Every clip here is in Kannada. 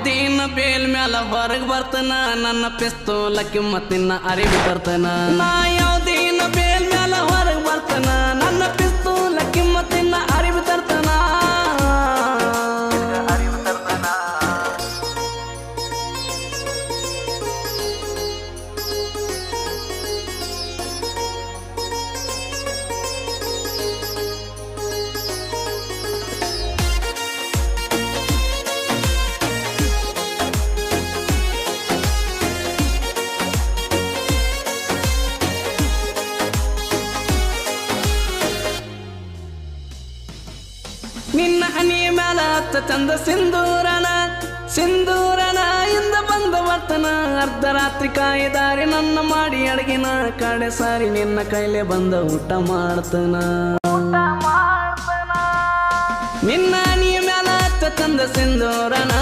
ನಾ ಯಾವ್ದೇನ ಬೇಲ್ ಮ್ಯಾಲ ಹೊರಗ್ ಬರ್ತನ ನನ್ನ ಪಿಸ್ತೂಲ ಕಿಮ್ಮತ್ತಿನ ಅರಿವು ತರ್ತನ. ನಿನ್ನ ಹನಿ ಮ್ಯಾಲ ಹತ್ತ ಚಂದ ಸಿಂಧೂರನ ಸಿಂಧೂರನ ಇಂದ ಬಂದ ವರ್ತನ. ಅರ್ಧರಾತ್ರಿ ಕಾಯಿದಾರಿ ನನ್ನ ಮಾಡಿ ಅಡಗಿನ ಕಡೆ ಸಾರಿ ನಿನ್ನ ಕೈಲೆ ಬಂದ ಊಟ ಮಾಡ್ತನ. ನಿನ್ನ ನೀ ಮ್ಯಾಲ ಹತ್ತ ಚಂದ ಸಿಂಧೂರನ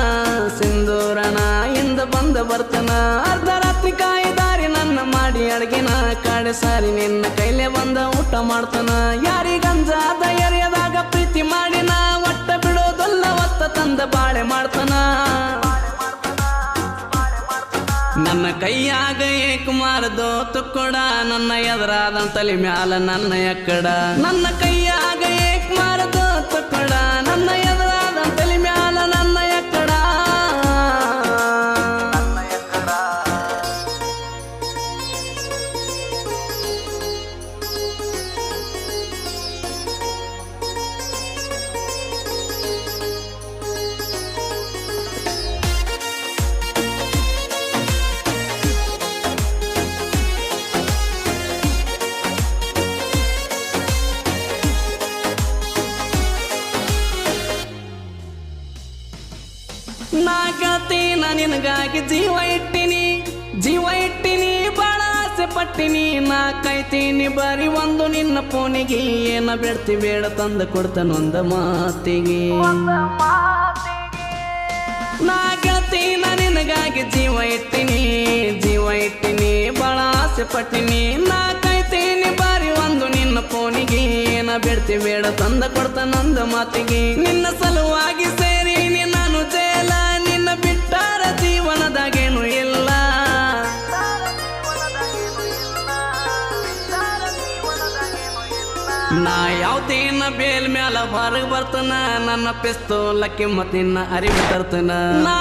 ಸಿಂಧೂರನ ಇಂದ ಬಂದ ಬರ್ತನ ಅರ್ಧರಾತ್ರಿ ಕಾಯಿದಾರಿ ನನ್ನ ಮಾಡಿ ಅಡಗಿನ ಕಡೆ ಸಾರಿ ನಿನ್ನ ಕೈಲೆ ಬಂದ ಊಟ ಮಾಡ್ತಾನ. ಯಾರಿಗಂಜಾದ ಪ್ರೀತಿ ನಾ ಒಟ್ಟ ಬಿಡೋದಲ್ಲ, ಒತ್ತ ತಂದ ಬಾಳೆ ಮಾಡ್ತಾನ. ನನ್ನ ಕೈಯಾಗ ಏಕುಮಾರ ದೋತು ಕೊಡ, ನನ್ನ ಎದುರಾದ ತಲೆ ಮ್ಯಾಲ ನನ್ನ ಎಕ್ಕಡ. ನನ್ನ ಕೈಯಾಗ ನಾ ಗೆಳತಿ ನಾ ನಿನಗಾಗಿ ಜೀವ ಇಟ್ಟಿನಿ ಜೀವ ಇಟ್ಟಿನಿ ಬಾಳ ಆಸೆ ಪಟ್ಟಿನಿ. ನಾ ಕಾಯ್ತೀನಿ ಬರೀ ಒಂದು ನಿನ್ನ ಫೋನಿಗೆ ಏನ ಬೆಡ್ತಿ ಬೇಡ ತಂದು ಕೊಡ್ತಾನೊಂದ ಮಾತಿಗೆ. ನಾ ಗೆಳತಿ ನಾ ನಿನಗಾಗಿ ಜೀವ ಇಟ್ಟಿನಿ ಜೀವ ಇಟ್ಟಿನಿ ಬಾಳ ಆಸೆ ಪಟ್ಟಿನಿ. ನಾ ಕಾಯ್ತೀನಿ ಬಾರಿ ಒಂದು ನಿನ್ನ ಫೋನಿಗೆ ಏನ ಬೆಡ್ತಿ ಬೇಡ ತಂದ ಕೊಡ್ತಾನೊಂದ ಮಾತಿಗೆ. ನಿನ್ನ ಸಲುವಾಗಿ ನಾ ಯಾವ್ದೇನ ಬೇಲ್ ಮ್ಯಾಲ ಹೊರಗೆ ಬರ್ತನ ನನ್ನ ಪಿಸ್ತೂಲ ಕಿಮ್ಮತ್ತಿನ ಅರಿವು ತರ್ತನ. ನಾ